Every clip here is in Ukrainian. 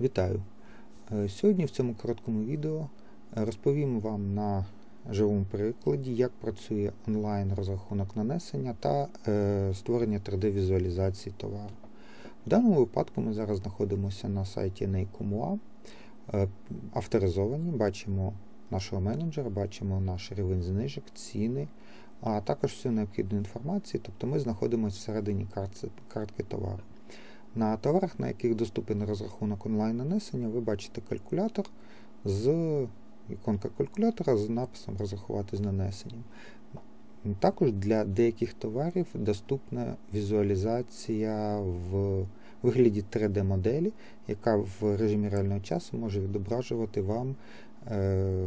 Вітаю! Е, Сьогодні в цьому короткому відео розповім вам на живому прикладі, як працює онлайн-розрахунок нанесення та е, створення 3D-візуалізації товару. В даному випадку ми зараз знаходимося на сайті Neikumua, е, авторизовані, бачимо нашого менеджера, бачимо наш рівень знижок, ціни, а також всю необхідну інформацію, тобто ми знаходимося всередині картки товару. На товарах, на яких доступен розрахунок онлайн-нанесення, ви бачите калькулятор з іконка калькулятора з написом Розрахувати з нанесенням. Також для деяких товарів доступна візуалізація в вигляді 3D-моделі, яка в режимі реального часу може відображувати вам е,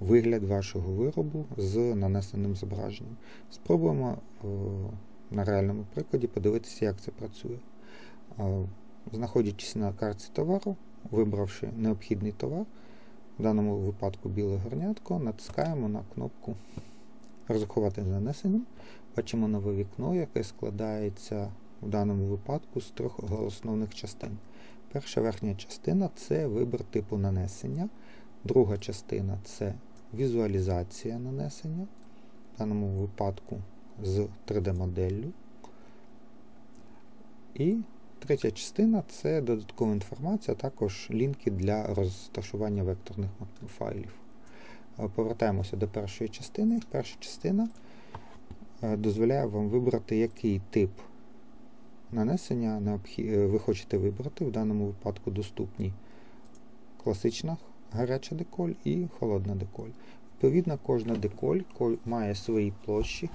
вигляд вашого виробу з нанесеним зображенням. Спробуємо е, на реальному прикладі подивитися, як це працює. Знаходячись на карті товару, вибравши необхідний товар, в даному випадку біле горнятко, натискаємо на кнопку Розрахувати з нанесенням. Бачимо нове вікно, яке складається в даному випадку з трьох основних частин. Перша верхня частина це вибір типу нанесення, друга частина це візуалізація нанесення, в даному випадку з 3D-моделлю. І Третя частина це додаткова інформація, а також лінки для розташування векторних файлів. Повертаємося до першої частини. Перша частина дозволяє вам вибрати, який тип нанесення ви хочете вибрати. В даному випадку доступні класична гаряча деколь і холодна деколь. Відповідно, кожна деколь має свої площі,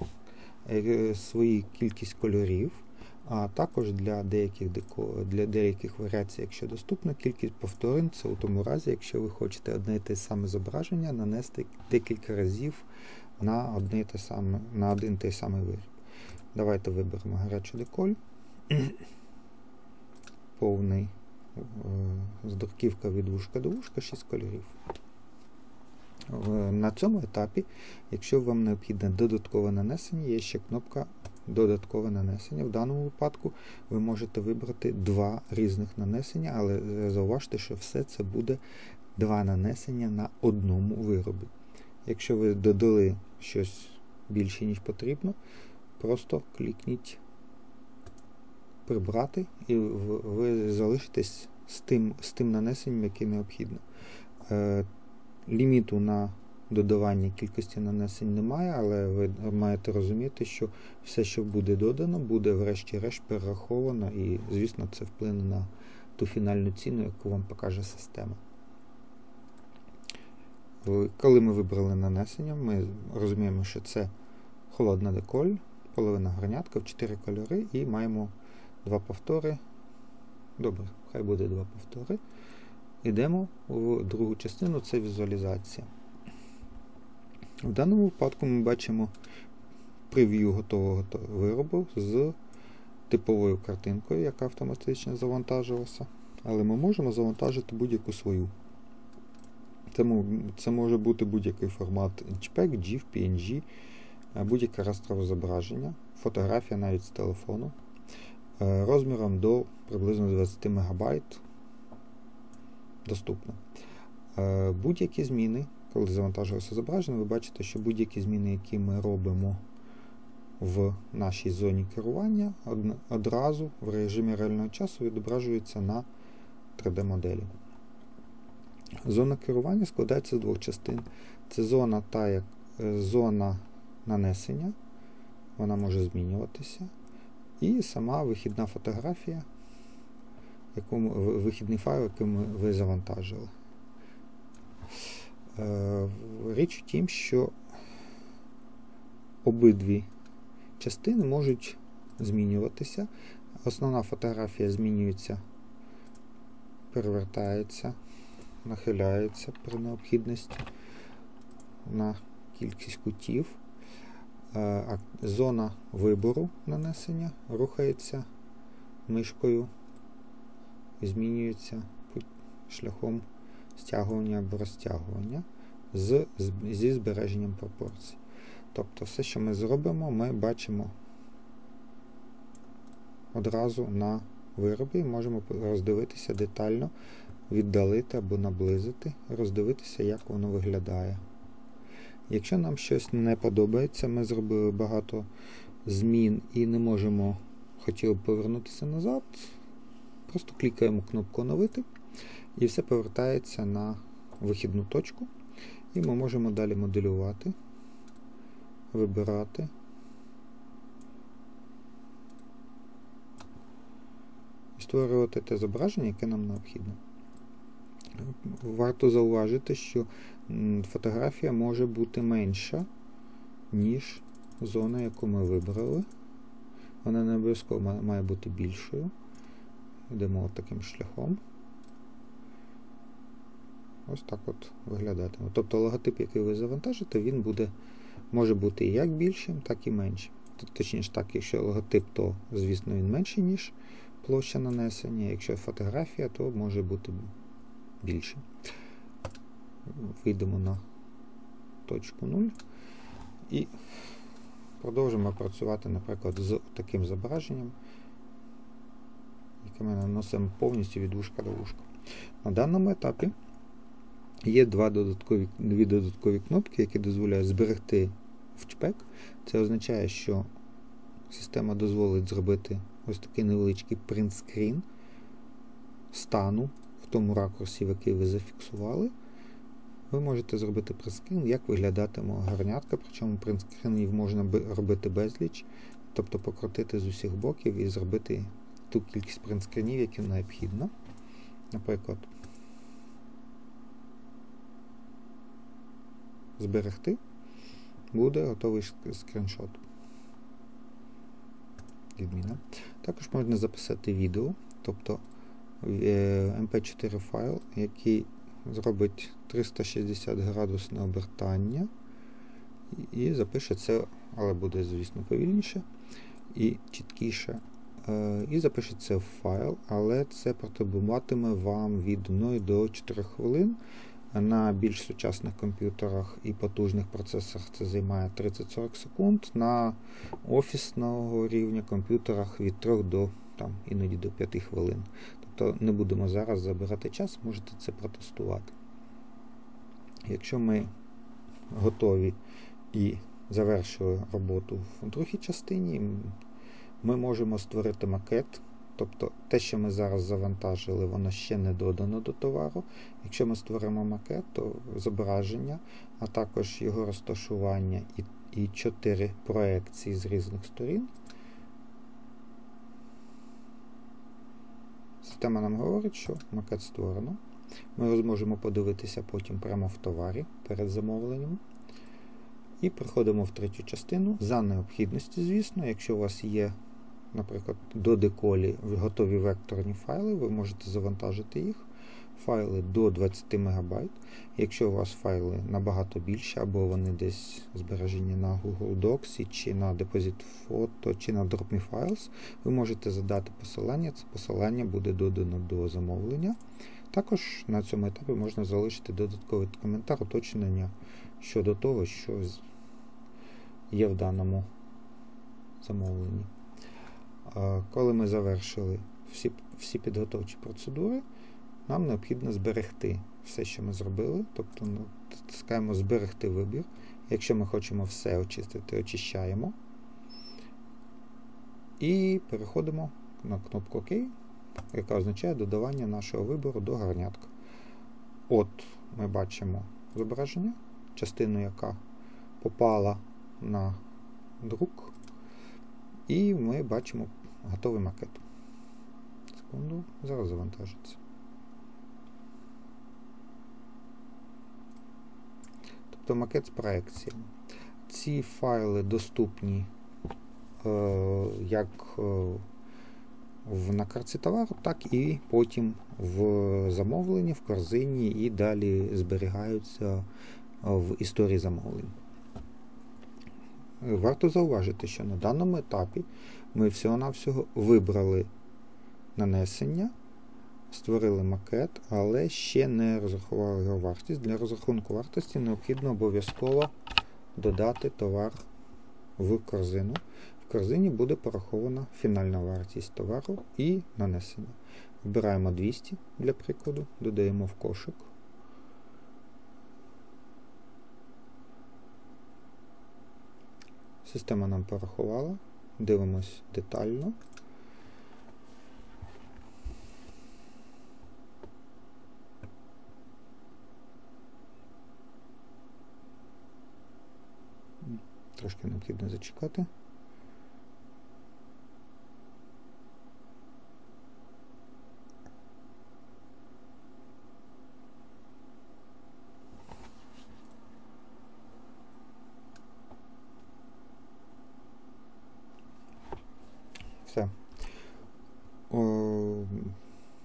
е, свою кількість кольорів. А також для деяких для деяких варіацій, якщо доступна кількість повторень, це у тому разі, якщо ви хочете одне і те саме зображення нанести декілька разів на одне те саме, на один той самий виріб. Давайте виберемо гарячу деколь. Повний е, здорківка від вушка до вушка, 6 кольорів. На цьому етапі, якщо вам необхідне додаткове нанесення, є ще кнопка додаткове нанесення. В даному випадку ви можете вибрати два різних нанесення, але зауважте, що все це буде два нанесення на одному виробі. Якщо ви додали щось більше, ніж потрібно, просто клікніть прибрати, і ви залишитесь з тим з тим нанесенням, яке необхідно. Е, ліміту на додавання кількості нанесень немає, але ви маєте розуміти, що все, що буде додано, буде врешті-решт перераховано, і, звісно, це вплине на ту фінальну ціну, яку вам покаже система. Коли ми вибрали нанесення, ми розуміємо, що це холодна деколь, половина горнятка в 4 кольори, і маємо два повтори. Добре, хай буде два повтори. Йдемо в другу частину це візуалізація. В даному випадку ми бачимо прев'ю готового виробу з типовою картинкою, яка автоматично завантажилася. Але ми можемо завантажити будь-яку свою. Це, це може бути будь-який формат JPEG, GIF, PNG, будь-яке растрове зображення, фотографія навіть з телефону, е, розміром до приблизно 20 МБ доступно. Е, будь-які зміни коли завантажується зображення, ви бачите, що будь-які зміни, які ми робимо в нашій зоні керування, одразу в режимі реального часу відображуються на 3D-моделі. Зона керування складається з двох частин. Це зона та як е, зона нанесення, вона може змінюватися. І сама вихідна фотографія, яку, вихідний файл, який ви завантажили. Е, річ у тім, що обидві частини можуть змінюватися. Основна фотографія змінюється, перевертається, нахиляється при необхідності на кількість кутів. Е, зона вибору нанесення рухається мишкою, змінюється шляхом стягування або розтягування з, зі збереженням пропорцій. Тобто все, що ми зробимо, ми бачимо одразу на виробі і можемо роздивитися детально віддалити або наблизити, роздивитися, як воно виглядає. Якщо нам щось не подобається, ми зробили багато змін і не можемо хотіли б повернутися назад, просто клікаємо кнопку Оновити і все повертається на вихідну точку. І ми можемо далі моделювати, вибирати. І створювати те зображення, яке нам необхідно. Варто зауважити, що фотографія може бути менша, ніж зона, яку ми вибрали. Вона не обов'язково має бути більшою. Йдемо таким шляхом. Ось так от виглядатиме. Тобто логотип, який ви завантажите, він буде, може бути як більшим, так і меншим. Точніше так, якщо логотип, то, звісно, він менший, ніж площа нанесення. Якщо фотографія, то може бути більшим. Вийдемо на точку 0 і продовжимо працювати, наприклад, з таким зображенням, яке ми наносимо повністю від вушка до вушка. На даному етапі є два додаткові, дві додаткові кнопки, які дозволяють зберегти в чпек. Це означає, що система дозволить зробити ось такий невеличкий принтскрін стану в тому ракурсі, в який ви зафіксували. Ви можете зробити принтскрін, як виглядатиме гарнятка, причому принтскрінів можна робити безліч, тобто покрутити з усіх боків і зробити ту кількість принтскрінів, які необхідно. Наприклад, зберегти, буде готовий скріншот. Відміна. Також можна записати відео, тобто MP4 е, файл, який зробить 360 градусне обертання і запише це, але буде, звісно, повільніше і чіткіше. Е, і запише це в файл, але це потребуватиме вам від 1 до 4 хвилин. На більш сучасних комп'ютерах і потужних процесорах це займає 30-40 секунд. На офісного рівня комп'ютерах від 3 до там, іноді до 5 хвилин. Тобто не будемо зараз забирати час, можете це протестувати. Якщо ми готові і завершили роботу в другій частині, ми можемо створити макет. Тобто те, що ми зараз завантажили, воно ще не додано до товару. Якщо ми створимо макет, то зображення, а також його розташування і і 4 проекції з різних сторін. Система нам говорить, що макет створено. Ми зможемо подивитися потім прямо в товарі перед замовленням. І приходимо в третю частину. За необхідності, звісно, якщо у вас є наприклад, до деколі готові векторні файли, ви можете завантажити їх. Файли до 20 МБ. Якщо у вас файли набагато більше, або вони десь збережені на Google Docs, чи на Deposit Photo, чи на Drop Files, ви можете задати посилання. Це посилання буде додано до замовлення. Також на цьому етапі можна залишити додатковий коментар уточнення щодо того, що є в даному замовленні. Коли ми завершили всі всі підготовчі процедури, нам необхідно зберегти все, що ми зробили. Тобто натискаємо зберегти вибір. Якщо ми хочемо все очистити, очищаємо. І переходимо на кнопку ОК, яка означає додавання нашого вибору до гарнятка. От ми бачимо зображення, частину, яка попала на друк. І ми бачимо готовий макет. Секунду, зараз завантажиться. Тобто макет з проекціями. Ці файли доступні е, як е, в, на карті товару, так і потім в замовленні, в корзині і далі зберігаються в історії замовлень. Варто зауважити, що на даному етапі ми всього-навсього вибрали нанесення, створили макет, але ще не розрахували його вартість. Для розрахунку вартості необхідно обов'язково додати товар в корзину. В корзині буде порахована фінальна вартість товару і нанесення. Вбираємо 200 для прикладу, додаємо в кошик. Система нам порахувала. Дивимось детально. Трошки необхідно зачекати. Все. О,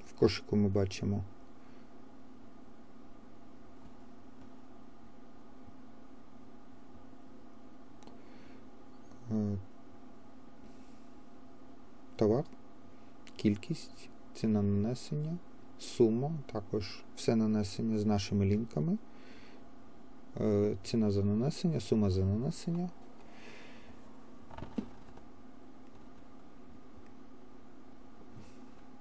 в кошику ми бачимо. е, Товар, кількість, ціна нанесення, сума, також все нанесення з нашими лінками, е, ціна за нанесення, сума за нанесення.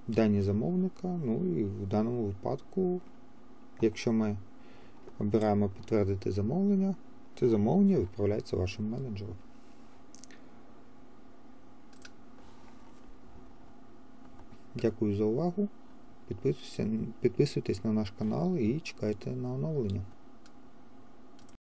Дані замовника. Ну і в даному випадку, якщо ми обираємо підтвердити замовлення, це замовлення відправляється вашим менеджеру. Дякую за увагу. Підписуйтесь на наш канал і чекайте на оновлення.